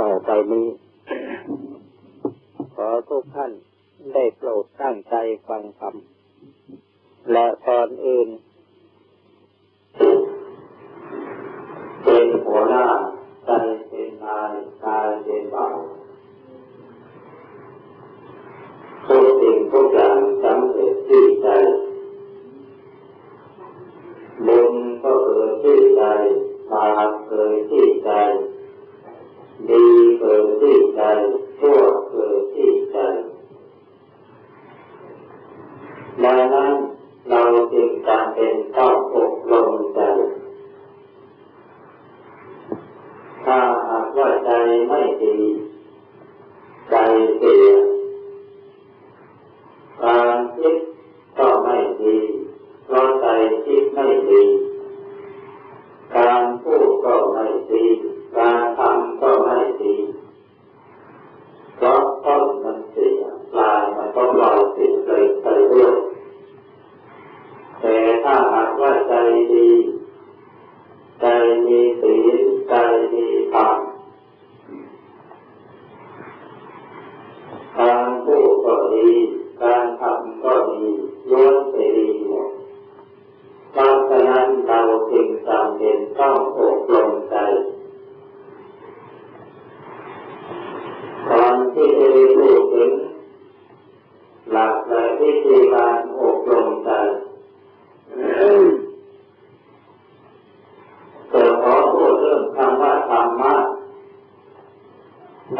ต่อไปนี้ ขอทุกท่านได้โปรดตั้งใจฟังธรรมและก่อนอื่นเป็น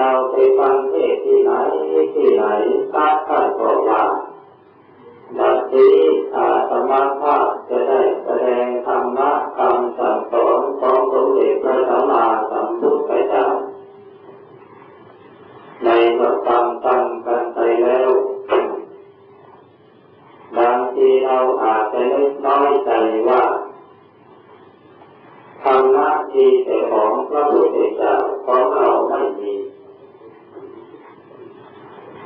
เราไปฟังเทศที่ไหนที่ไหนทราบท่านบอกว่าบัดนี้อาตมาภาพจะได้แสดงธรรมะคำสั่งสอนของสมเด็จพระสัมมาสัมพุทธเจ้า ในเมื่อฟังฟังกันไปแล้วบางทีเราอาจจะนึกน้อยใจว่าธรรมะดีแต่ของพระพุทธเจ้าของเราไม่มี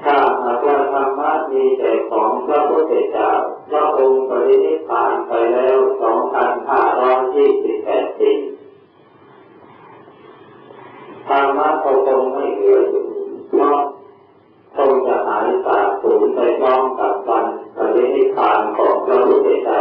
ถ้าหากว่าธรร มีแต่ของพระพุทธเจ้าพระองค์ปรินิพพานไปแล้วสองพันห้าร้อยยี่สิบแปดปีธรรมะก็คงไม่เหลืออยู่เพราะคงจะหายสาบสูญไปพร้อมกับวันปรินิพพานของพระพุทธเจ้า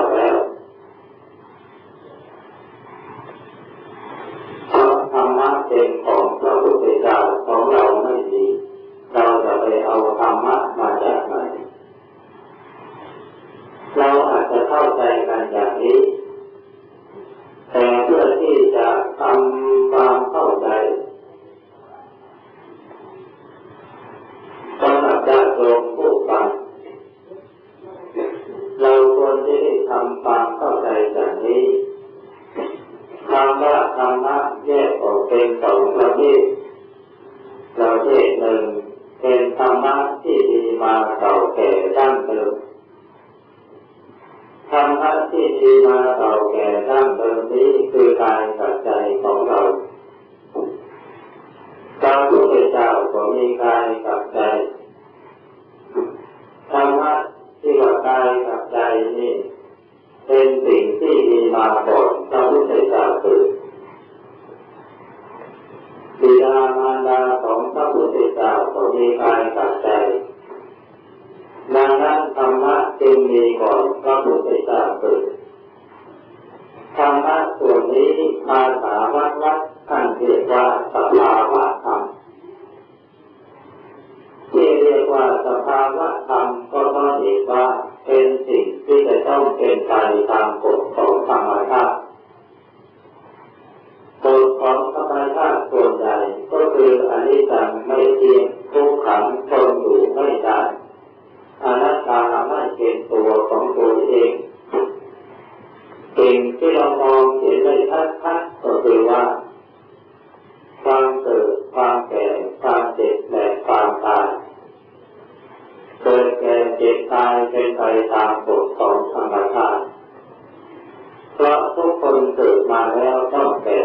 มาก่อนพระพุทธเจ้าเกิดบิดามารดาของพระพุทธเจ้าก็มีกายกับใจดังนั้นธรรมะจึงมีก่อนพระพุทธเจ้าเกิดธรรมะส่วนนี้ภาษาวัดวัดท่านเรียกว่าสภาวะธรรมที่เรียกว่าสภาวะธรรมก็ต้องเรียกว่าเป็นสิ่ง ที่จะต้องเป็นไปตามกฎของธรรมชาติกฎของธรรมชาติส่วนใหญ่ก็คืออนิจจังไม่เที่ยงทุกขังทนอยู่ไม่ได้อนัตตาไม่เป็นตัวของตัวเองสิ่งที่เรามองเห็นได้ชัดๆก็คือว่า ความเกิดความแก่ความเจ็บแล ตายเป็นไปตามกฎของธรรมชาติเพราะทุกคนเกิดมาแล้วต้องแก่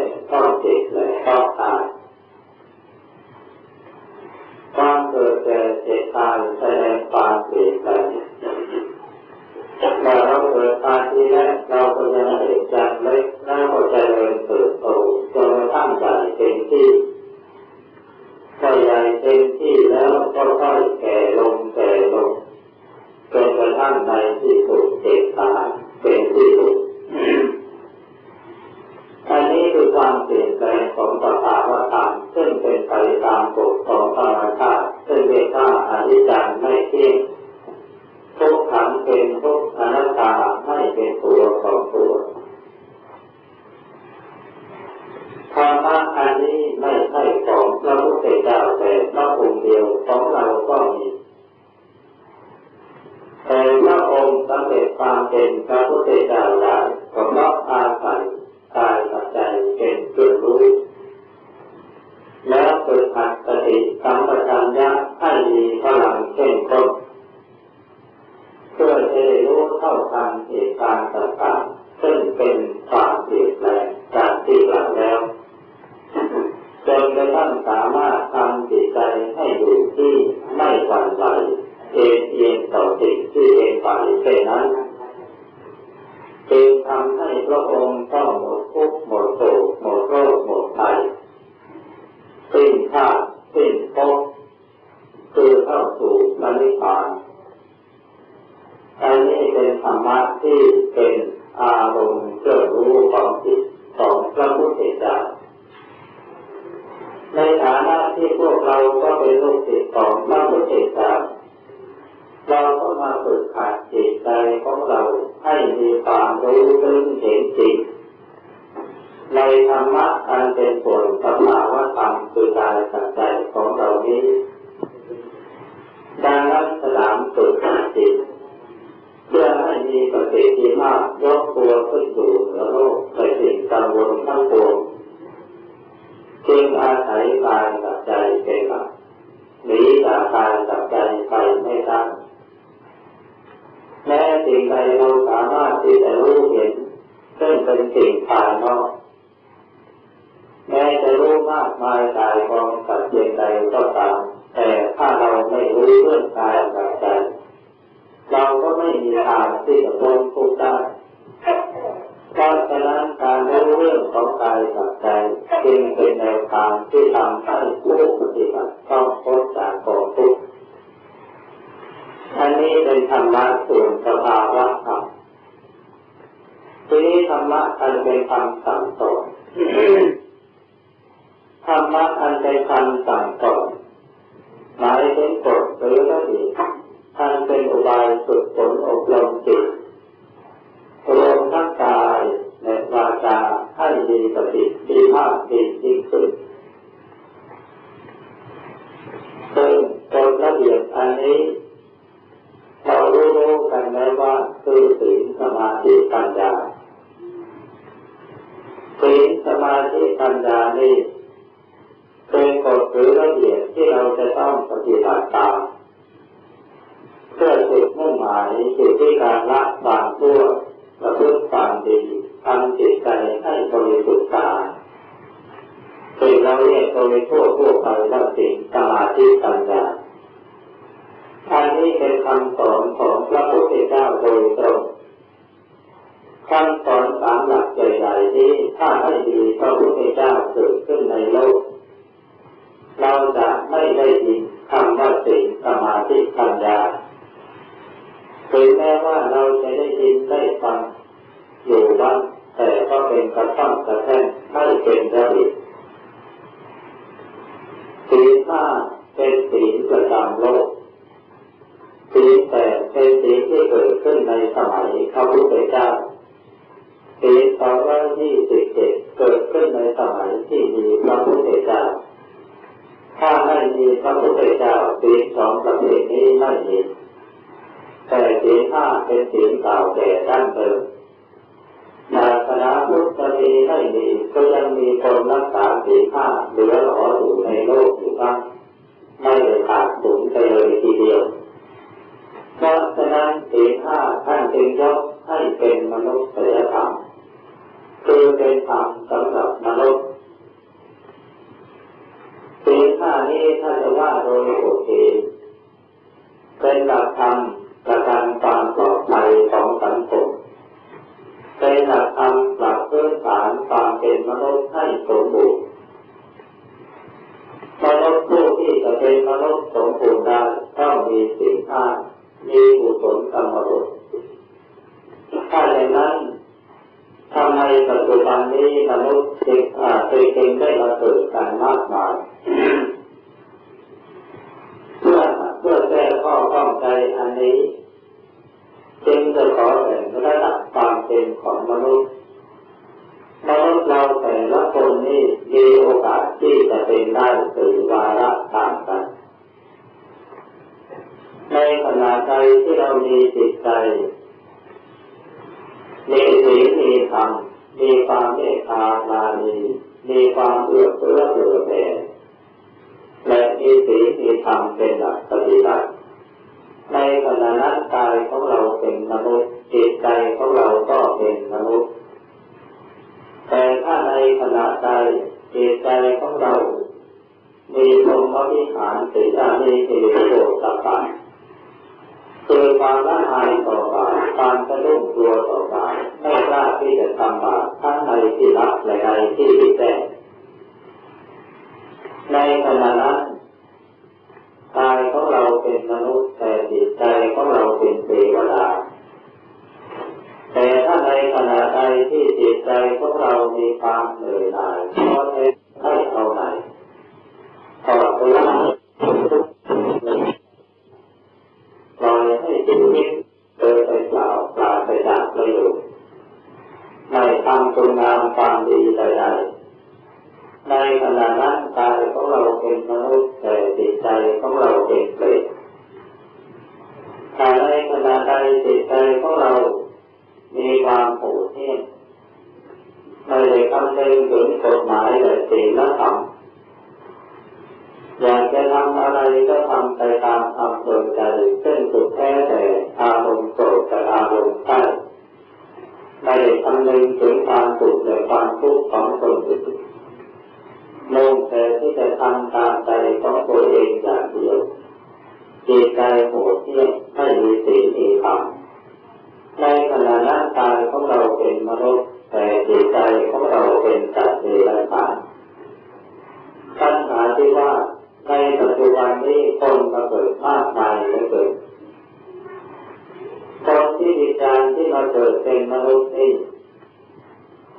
วิจารไม่เที่ยงทุกขังเป็นทุกอนัตตาไม่เป็นตัวของตัวธรรมะอันนี้ไม่ใช่ของพระพุทธเจ้าแต่พระองค์เดียวของเราก็มีแต่พระองค์สำเร็จความเป็นพระพุทธเจ้าได้ก็เพราะอาศัยกายปัจจัยเป็นจุดรู้และเปิดหัดสติสัมปชัญญะ เข้มข้นเพื่อจะรู้เท่าทันเหตุการณ์ต่างๆซึ่งเป็นความเปลี่ยนแปลงจากที่หลังแล้วจนกระทั่งสามารถทำจิตใจให้อยู่ที่ไม่หวั่นไหวเอ็นเอียงต่อสิ่งที่เอ็นไปเช่นนั้นจึงทำให้พระองค์ต้องหมดทุกข์หมดโศกหมดโรคหมดภัยสิ้นชาติสิ้นภพ คือเข้าสู่มรรคผานอันนี้เป็นธรรมะที่เป็น ที่จะพ้นทุกข์ได้เพราะฉะนั้นการรู้เรื่องของกายกับใจจึงเป็นแนวทางที่ทำให้ผู้ปฏิบัติต้องพ้นจากกองทุกข์อันนี้เป็นธรรมะส่วนสภาวะธรรมทีนี้ธรรมะอันเป็นคำสั่งสอนธรรมะอันเป็นคำสั่งสอนหมายถึงกฎหรือระเบียบ อันเป็นอุบายฝึกฝนอบรมจิตรวมทั้งกายและวาจาให้ดีปฏิดีภาพดียิ่งขึ้นซึ่งกฎระเบียบอันนี้เรารู้รู้กันแล้วว่าคือศีลสมาธิปัญญาศีลสมาธิปัญญานี่เป็นกฎหรือระเบียบที่เราจะต้องปฏิบัติตาม จุดมุ่งหมายจุดที่การละบางชั่วประพฤติความดีทำจิตใจให้บริสุทธิ์กายสิ่งเราเรียกโดยทั่วทั่วไปว่าสิ่งสมาธิปัญญาอันนี้เป็นคำสอนของพระพุทธเจ้าโดยตรงคำสอนสามหลักใหญ่ๆที่ถ้าให้ดีพระพุทธเจ้าเกิดขึ้นในโลก เราจะไม่ได้ยินคำว่าสิ่งสมาธิปัญญา ถึงแม้ว่าเราจะได้ยินได้ฟังอยู่บ้างแต่ก็เป็นกระท่อมกระแท่นไม่เป็นระเบียบสีห้าเป็นสีประจำโลกสีแต่เป็นสีที่เกิดขึ้นในสมัยพระพุทธเจ้าสีสองร้อยยี่สิบเจ็ดเกิดขึ้นในสมัยที่มีพระพุทธเจ้า ถ้าไม่มีพระพุทธเจ้าสีสองประเภทนี้ไม่มี แต่สีห้าเป็นสีเก่าแก่ดั้งเดิมศาสนาพุทธมีไม่มีก็ยังมีคนรักษาสีห้าเหลือหลออยู่ในโลกอยู่บ้างไม่ได้ขาดสูญไปเลยทีเดียว เพราะฉะนั้นสีห้าท่านจึงยกให้เป็นมนุษย์เสียธรรมคือเป็นธรรมสำหรับมนุษย์สีห้านี้ถ้าจะว่าโดยปกติเป็นหลักธรรม ประกันความปลอดภัยของสังคมเป็นหลักธรรมหลักพื้นฐานความเป็นมนุษย์ให้สมบูรณ์มนุษย์ผู้ที่จะเป็นมนุษย์สมบูรณ์ได้ต้องมีสิ่งห้ามีบุศลกรรมบทถ้าอย่างนั้นทำไมปัจจุบันนี้มนุษย์เด็กอาจเก่งได้มาเกิดกันมากมายเพื่อเพื่อแก้ข้อข้องใจอันนี้ จะขอแบ่งระดับความเป็นของมนุษย์มนุษย์เราแต่ละคนนี้มีโอกาสที่จะเป็นได้ตื่นวาระต่างกัน ในขณะใจที่เรามีจิตใจ มีธรรมมีความเมตตาลานีมีความเอื้อเฟื้อเผื่อแผ่และมีศีลมีธรรมเป็นหลักปฏิบัติ ในขณะนั้นกายของเราเป็นมนุษย์จิตใจของเราก็เป็นมนุษย์ แต่ถ้าในขณะใดจิตใจของเรา มีพรหมวิหารสีอามีสิริโภคต่างคือความละอายต่อบาปความสะดุ้งกลัวต่อบาปไม่กล้าที่จะทำบาปทั้งในที่รับและในที่ปิดแจ้งในขณะนั้น กายของเราเป็นมนุษย์แต่จิตใจของเราเป็นเทวดาแต่ถ้าในขณะใดที่จิตใจของเรามีความเหนื่อยหน่ายเพราะให้เอาไหนพอตัวปล่อยให้ชีวิตเดินไปเปล่าปราศจากประโยชน์ไม่ทำคุณงามความดีใดๆ ในขณะนั้นกายของเราเป็นมนุษย์แต่จิตใจของเราเป็นเปรตแต่ในขณะใดจิตใจของเรา มีความโหดเหี้ยมไม่ได้คำนึงถึงกฎหมายและศีลธรรมอยากจะทำอะไรก็ทำไปตามอำเภอใจเส้นสุดแท้แต่อารมณ์โกรธกับอารมณ์ใต้ไม่ได้คำนึงถึงความสุขและความทุกข์ของคนอื่น มุ่งแต่ที่จะทำตามใจของตัวเองอย่างเดียวจิตใจโหดเหี้ยมไม่มีศีลมีธรรมในขณะนั้นกายของเราเป็นมนุษย์แต่จิตใจของเราเป็นสัตว์เดรัจฉานปัญหาที่ว่าในปัจจุบันนี้คนมาเกิดมากมายเหลือเกินคนที่ดีจารที่มาเกิดเป็นมนุษย์นี่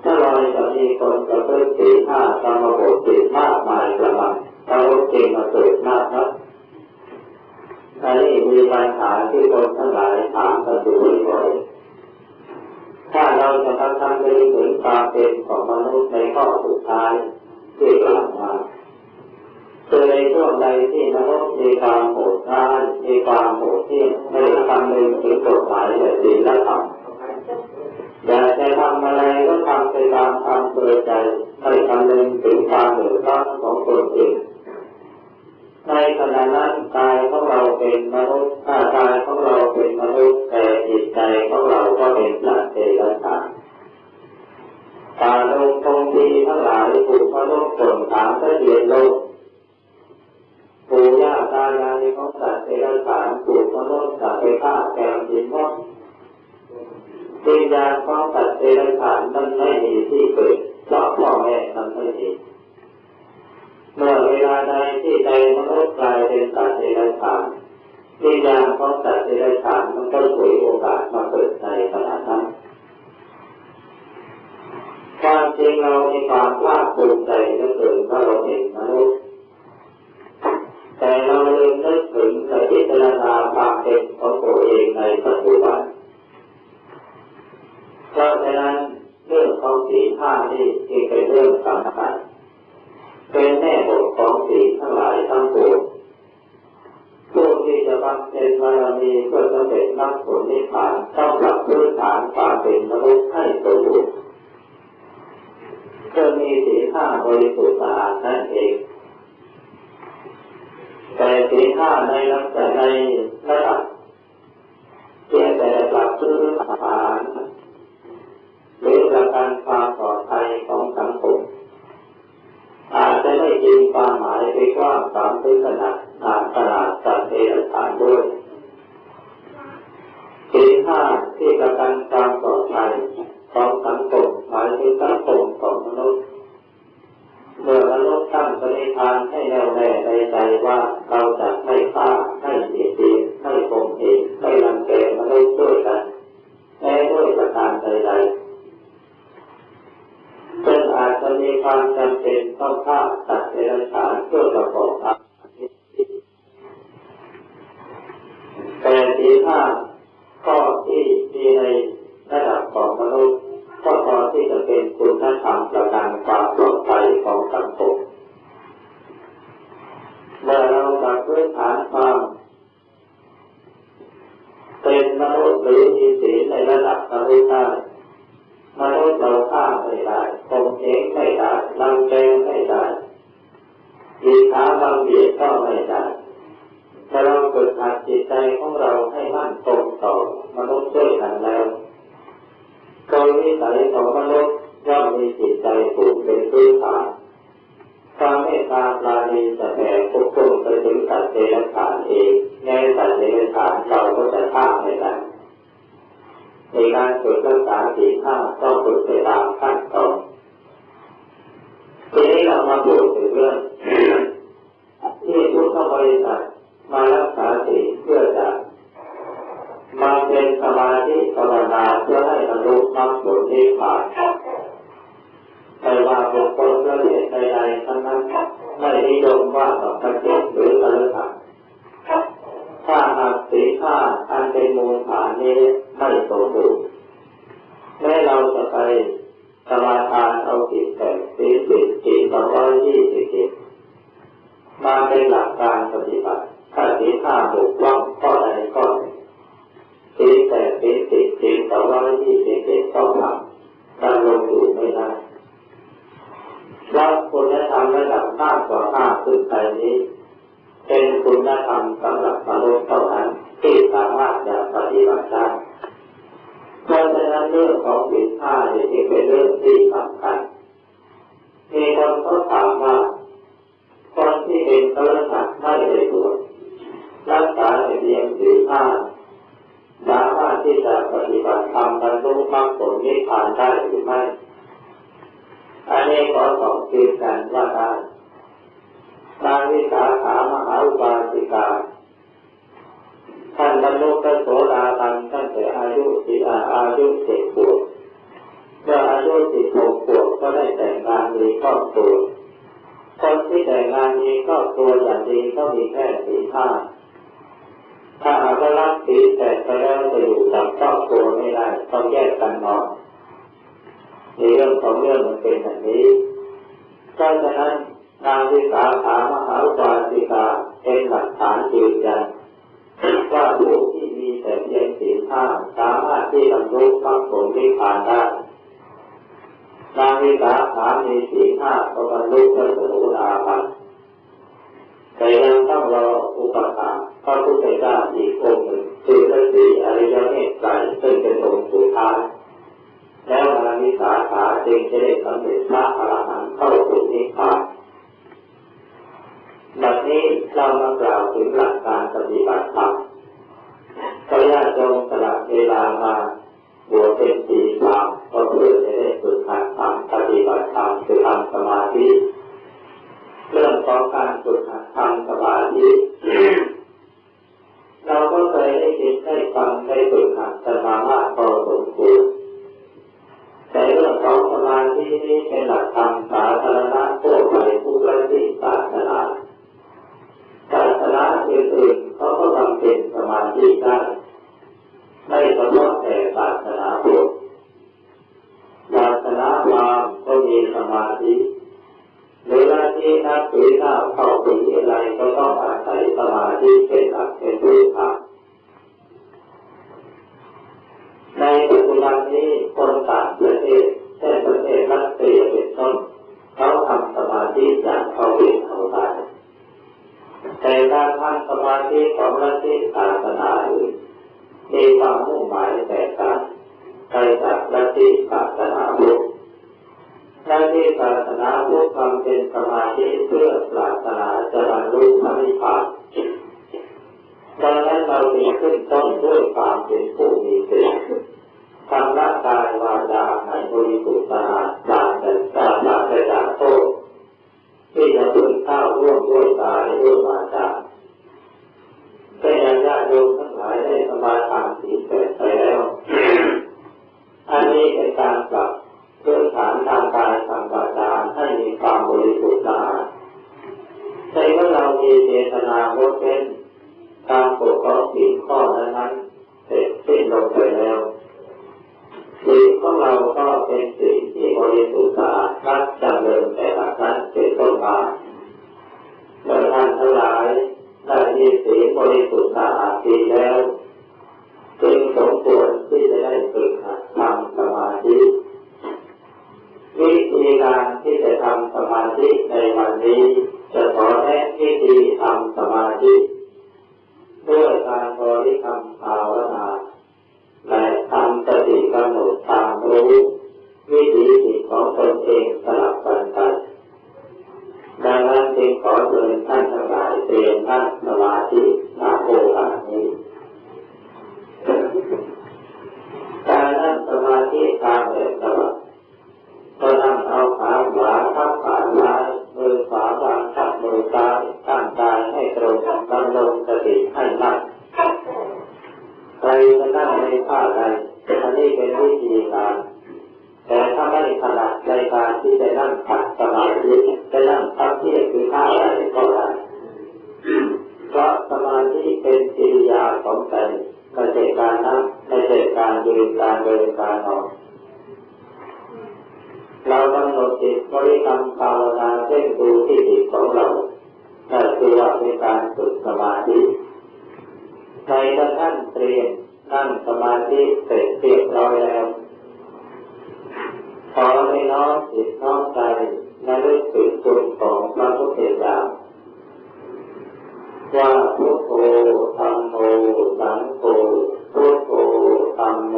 ถ้าเราจะมีคนประพฤติศีลห้าสมาบทศีมากมายกระมังมนุษย์จริงมาเกิดมากนะอันนี้มีปัญหาที่คนทั้งหลายถามกันอยู่บ่อยถ้าเราจะทำทำไปถึงความเป็นของมนุษย์ในข้อสุดท้ายที่กล่าวมาคือในช่วงใดที่มนุษย์มีความโหดร้ายมีความโหดที่ไม่ได้คำนึงถึงกฎหมายและศีลธรรม อยากจะทำอะไรก็ทำไปตามความเบื่อใจไม่คำนึงถึงความเดือดร้อนของตนเองในขณะนั้นกายของเราเป็นมนุษย์ถ้ากายของเราเป็นมนุษย์แต่จิตใจของเราก็เป็นสัตว์เดรัจฉานตาลงตรงดีทั้งหลายถูกมนุษย์ส่งถามละเอียดโลกปู่ย่าตายายของสัตว์เดรัจฉานถูกมนุษย์จับไปฆ่าแกงกินหมด วิญญาณของสัตว์เดรัจฉานมันไม่มีที่เกิดเพราะพ่อแม่มันไม่มีเมื่อเวลาใดที่ใจมนุษย์กลายเป็นสัตว์เดรัจฉานวิญญาณของสัตว์เดรัจฉานมันก็ฉวยโอกาสมาเกิดในขณะนั้นความจริงเรามีความภาคภูมิใจเหลือเกินว่าเราเป็นมนุษย์แต่เราลืมนึกถึงและพิจารณาความเป็นของตัวเองในปัจจุบัน เพราะฉะนั้นเรื่องของสีห้านี่จึงเป็นเรื่องสำคัญเป็นแน่บทของสีทั้งหลายทั้งปวงผู้ที่จะบำเพ็ญบารมีเพื่อสำเร็จมรรคผลนิพพานต้องหลักพื้นฐานความเป็นมนุษย์ให้สมบูรณ์เพื่อมีสีห้าบริสุทธิ์สะอาดนั่นเองแต่สีห้าในลักษณะในระดับเพียงแต่หลักพื้นฐาน หรือประกันความปลอดภัยของสังคมอาจจะไม่จริงความหมายไปกว้างตามถึงขนาดตามขนาดสัตว์เดรัจฉานด้วยสีห้าที่ประกันความปลอดภัยของสังคมหมายถึงสังคมของมนุษย์เมื่อมนุษย์ตั้งปณิธานให้แน่วแน่ในใจว่าเราจะไม่ฆ่าไม่เสียดีไม่คงเหงไม่รังแกมนุษย์ด้วยกันแม้ด้วยประการใดๆ อาจจะมีความจำเป็นต้องฆ่าตัดเดรัจฉานเพื่อประกอบอาชีพแต่ทีห้าข้อที่มีในระดับของมนุษย์ก็พอที่จะเป็นคุณธรรมประกันความปลอดภัยของสังคมเมื่อเราจับพื้นฐานความเป็นมนุษย์หรือมีศีลในระดับมนุษย์ได้มนุษาบา ข่มเหงไม่ได้ลังเลไม่ได้มีขาบางเบียดก็ไม่ได้ถ้าเราฝึกหัดจิตใจของเราให้มั่นคงต่อมนุษย์ช่วยกันแล้วโดมีสายของมนุษย์ย่อมมีจิตใจผูกเป็นพื้นฐานความเมตตาปราณีจะแผ่ปกคลุมไปถึงสัตว์เดรัจฉานเองในสัตว์เดรัจฉานเราก็จะข้ามไม่ได้ในการฝึกตั้งแษาสีข้าต้องฝึกไปตามขั้นตอน ทีนี้เรามาพูดถึงเรื่องที่พุทธบริษัทมารักษาศีลเพื่อจะมาเป็นสมาธิภาวนาเพื่อให้บรรลุมรรคผลนิพพานแต่ว่าบุคคลประเภทใดๆทั้งนั้นไม่นิยมว่าต่อพเจหรือพระฤาษีถ้าหากสีข้าอันเป็นมูลฐานนี้ไม่สมบูรณ์ พระโสดาบันตั้งแต่อายุสิอาอายุเจ็ดขวบเมื่ออายุสิบหกขวบก็ได้แต่งงานมีครอบครัวคนที่แต่งงานมีครอบครัวอย่างดีก็มีแค่สี่ห้าถ้าหากรักสีแต่ไปแล้วจะอยู่กับครอบครัวไม่ได้ต้องแยกกันนอนในเรื่องของเรื่องมันเป็นแบบนี้เพราะฉะนั้นนางวิสาขามหาอุบาสิกาเป็นหลักฐานยืนยัน ว่าผู้ที่มีแต่เพียงสีห้าสามารถที่บรรลุมรรคผลที่ผ่านได้นางวิสาขามีสีห้าก็บรรลุพระโสดาบันแต่ยังต้องรออุปการคพระพุทธเจ้าอีกองค์หนึ่งคือพระศรีอริยเมตไตรซึ่งเป็นองค์สุดท้ายแล้วนางวิสาขาจึงจะได้สำเร็จพระอรหันต์เข้าสู่นิพพาน บัดนี้เรามากล่าวถึงหลักการปฏิบัติธรรมพระญาติโยมสละเวลามาบวชเป็นปีสามก็เพื่อจะได้ฝึกหัดทำปฏิบัติธรรมคือทำสมาธิ เรื่องของการฝึกหัดทำสมาธิเราก็เคยได้ยินได้ฟังได้ฝึกหัดสมามากพอสมควรแต่เรื่องของสมาธินี้เป็นหลักธรรมสาธารณะทั่วไปผู้ปฏิบัติศาส นาศาสนาอื่นๆเขาก็ทำเป็นสมาธิได้ไม่เฉพาะแต่ศาสนาพุทธศาสนาพราหมณ์ก็มีสมาธิหรือว่าที่นักถือหน้าเข้าถึงอะไรก็ต้องอาศัยสมาธิเป็นหลักเป็นพื้นฐานในปัจจุบันนี้คนต่างประเทศเช่นประเทศรัสเซียเป็นต้นเขาทำสมาธิอย่างเขาตายแต่การสมาธิของรัที่ศาสนาอื่นมีความมุ่งหมายแตกต่างไปจากรัที่ศาสนาพุทธรัที่ศาสนาพุทธทำเป็นสมาธิเพื่อปรารถนาจะบรรลุพระนิพพานดังนั้นเราจึงขึ้นต้นด้วยความเป็นผู้มีศีลทำร่างกายวาจาให้บริสุทธิ์สะอาดปราศจากปราศจากโทษที่จะถึงข้าวร่วมด้วยกายด้วยวาจา แต่ญาติโยมทั้งหลายได้สมาทานสีแปดไปแล้ว อันนี้เป็นการปรับพื้นฐานทางกายทางวาจาให้มีความบริสุทธิ์สะอาดแต่เมื่อเรามีเจตนาลดเป็นการปกครองศีลข้อนั้น ให้ตรงกำลงสติให้มั่นใครจะนั่งในท่าใดอันนี้เป็นวิธีการแต่ถ้าไม่ถนัดในการที่จะนั่งขัดสมาธิจะนั่งทับที่คือท่าอะไรก็ได้เพราะสมาธิเป็นกิริยาของใจไม่ใช่การนั่งไม่ใช่การยืนการเดินการนอนเรากำหนดจิตบริกรรมภาวนาเช่นดูที่จิตของเรา นั่นคือว่าเป็นการฝึกสมาธิในท่านเตรียมนั่งสมาธิเสร็จเรียบร้อยแล้วขอให้น้อมจิตน้อมใจในเรื่องถึงคุณของพระพุทธเจ้าว่าพุทโธธรรมโมสังโฆพุทโธธรรมโม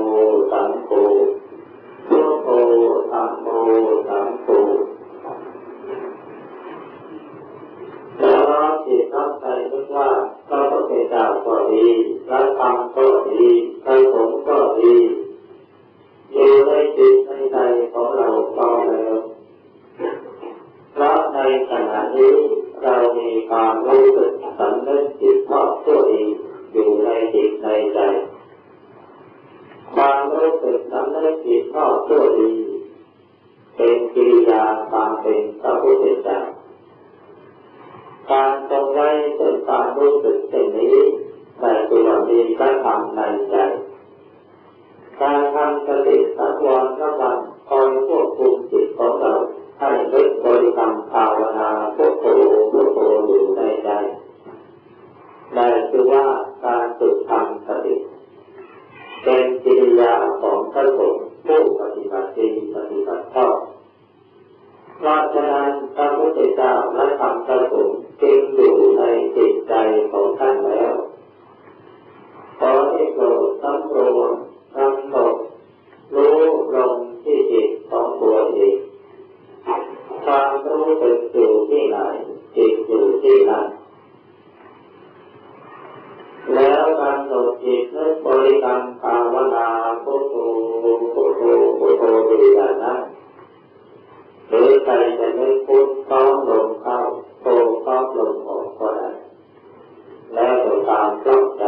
สังโฆพุทโธธรรมโมสังโฆ เพราะฉะนั้นพระพุทธเจ้าและธรรมพระสงฆ์จึงอยู่ในจิตใจของท่านแล้วขอให้โปรดสำรวมกำหนดรู้ลงที่จิตของตัวเองความรู้สึกอยู่ที่ไหนจิตอยู่ที่นั่นแล้วกำหนดจิตนึกบริกรรมภาวนาพุทโธพุทโธพุทโธดูอย่างนั้น หรือใจจะนึกพุทต้อมลมเข้าโธต้อมลมออกก็ได้แล้วตามกลับใจ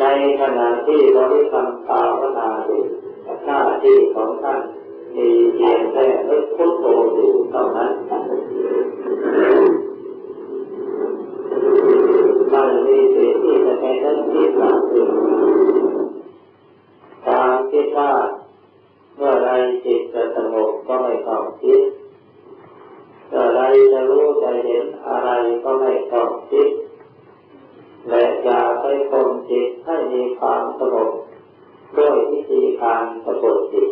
ในขณะที่บริกรรมภาวนาอยู่หน้าที่ของท่านมีเพียงแค่นึกพุทโธอยู่เท่านั้นมันมีสิ่งที่จะไปนั้นที่สามอื่นความคิดว่า เมื่อไรจิตจะสงบก็ไม่ต้องคิดเมื่อไรจะรู้จะเห็นอะไรก็ไม่ต้องคิดและอย่าไปข่มจิตให้มีความสงบด้วยวิธีการสะกดจิต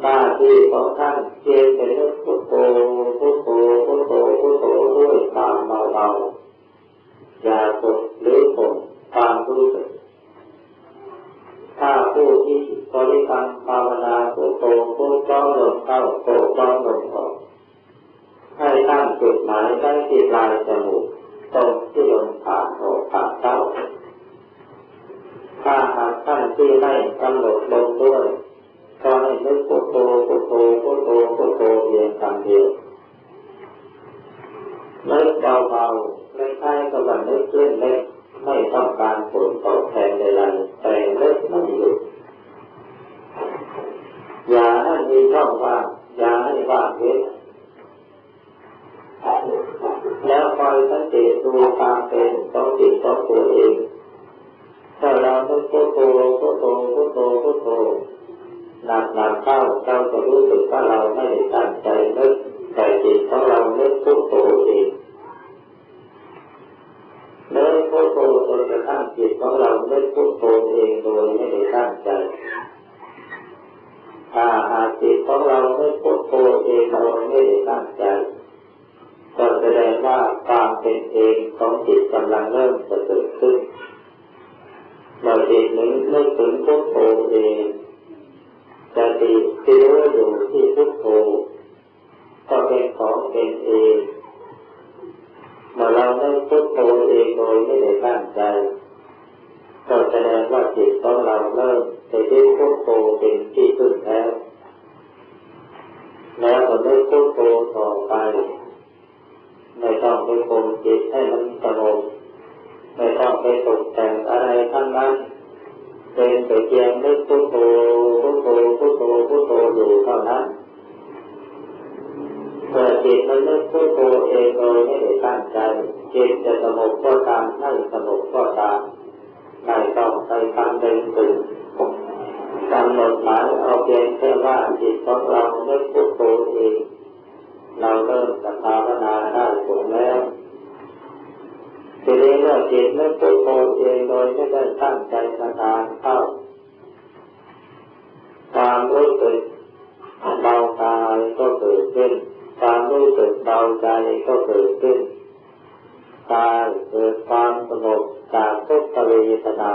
หน้าที่ของท่านเพียงแต่นึกพุทโธพุทโธพุทโธพุทโธด้วยความเบาๆอย่ากดหรือข่มความรู้สึกถ้าผู้ที่ บริกรรมภาวนาพุทโธพุทโธลมเข้าโธต้องลมออกให้ตั้งจุดหมายได้ที่ปลายจมูกตรงที่ลมผ่านออกผ่านเข้าถ้าหากท่านที่ไม่กำหนดลงด้วยก็ให้นึกพุทโธพุทโธพุทโธพุทโธเพียงคำเดียวนึกเบาๆไม่ใช่กับว่านึกเล่นเล็กไม่ต้องการผลตอบแทนใดๆแต่นึกไม่หยุดอย่าให้ มีช่องว่างอย่าให้ว่างเว้นแล้วคอยสังเกตดูความเป็นของจิตของตัวเองถ้าเราต้องพุทโธพุทโธพุทโธพุทโธหนักหนักเข้าเราจะรู้สึกว่าเราไม่ได้ตั้งใจนึกแต่จิตของเราเนึกพุทโธเองเนึกพุทโธจนกระทั่งจิตของเราเนึกพุทโธเองโดยไม่ได้ตั้งใจ ถ้าหากจิตของเราไม่พุทโธเองเราไม่ได้ตั้งใจก็แสดงว่าความเป็นเองของจิตกำลังเริ่มเกิดขึ้นเมื่อจิตนึงนึกถึงพุทโธเองสติที่รู้อยู่ที่พุทโธก็เป็นของเป็นเองเมื่อเราไม่พุทโธเองโดยไม่ได้ตั้งใจก็แสดงว่าจิตของเราเริ่ม โธเป็นที่พึ่งแล้ว แล้วก็นึกพุทโธต่อไป ไม่ต้องไปคงจิตให้มันสงบไม่ต้องไปตกแต่งอะไรทั้งนั้น เป็นแต่เพียงนึกพุทโธพุทโธพุทโธพุทโธอยู่เท่านั้นเมื่อจิตมันนึกพุทโธเองโดยไม่ได้ตั้งใจจิตจะสงบก็ตามไม่สงบก็ตามไม่ต้องไปทำเป็นตื่น กำหนดหมายเอาเพียงแค่ว่าจิตของเราเนึกพุทโธเองเราเริ่มสภาวนาได้ผลแล้วทีนี้เมื่อจิตนึกพุทโธเองโดยไม่ได้ตั้งใจนานเข้าความรู้สึกเบากายก็เกิดขึ้นความรู้สึกเบาใจก็เกิดขึ้นกายเกิดความสงบจากทุกขเวทนา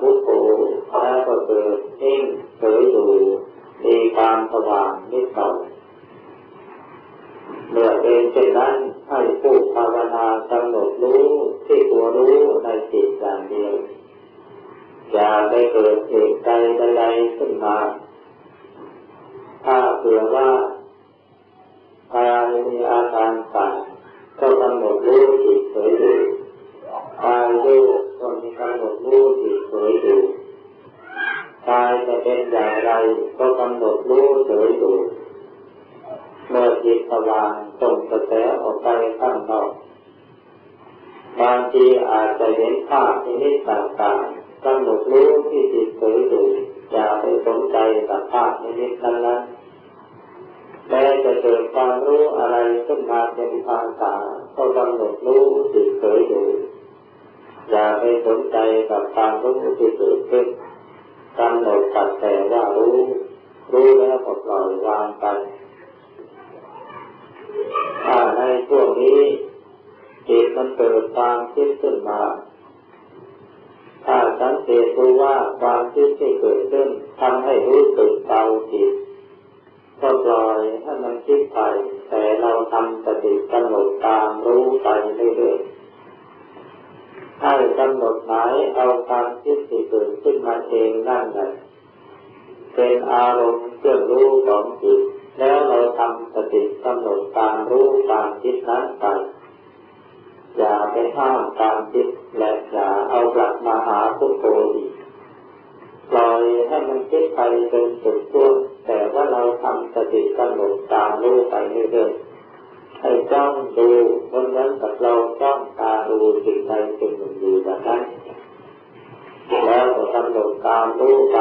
พุทโธแล้วก็เกิดนิ่งเฉยอยู่มีความสว่างนิดหน่อยเมื่อเป็นเช่นนั้นให้ผู้ภาวนากำหนดรู้ที่ตัวรู้ในจิตอย่างเดียวอย่าได้เกิดเหตุใดใดขึ้นมา ถ้าเผื่อว่ากายมีอาการต่างก็กำหนดรู้จิตเฉยอยู่กายรู้ ก็มีกำหนดรู้จิตเฉยอยู่กายจะเป็นอย่างไรก็กำหนดรู้เฉยอยู่เมื่อจิตสว่างส่งกระแสออกไปข้างนอกบางทีอาจจะเห็นภาพนิดต่างๆกำหนดรู้ที่จิตเฉยอยู่อย่าไปสนใจกับภาพนิดนั้นแม้จะเกิดความรู้อะไรขึ้นมาเป็นภาษาก็กำหนดรู้จิตเฉยอยู่ อย่าไปสนใจกับความรู้ที่เกิดขึ้นกำหนดตัดแต่ว่ารู้ รู้แล้วก็ปล่อยวางไปถ้าในช่วงนี้จิตมันเกิดความคิดขึ้นมา ถ้าสังเกตดูว่าความคิดที่เกิดขึ้นทำให้รู้สึกเบาจิตก็ปล่อยให้มันคิดไปแต่เราทำสติกำหนดตามรู้ไปเรื่อยๆ ให้กำหนดหมายเอาความคิดที่เกิดขึ้นมาเองนั่นแหละเป็นอารมณ์เครื่องรู้ของจิตแล้วเราทำสติกำหนดตามรู้ตามคิดนั้นไปอย่าไปห้ามตามคิดและอย่าเอากลับมาหาพุทโธอีกปล่อยให้มันคิดไปจนสุดตัวแต่ว่าเราทำสติกำหนดตามรู้ไปเรื่อยๆ ให้จ้องดูมันนั้นกับเราจ้องตาดูสิ่งใดสิ่งหนึ่งอยู่แบบนั้นแล้วก็กำหนดตามรู้ไป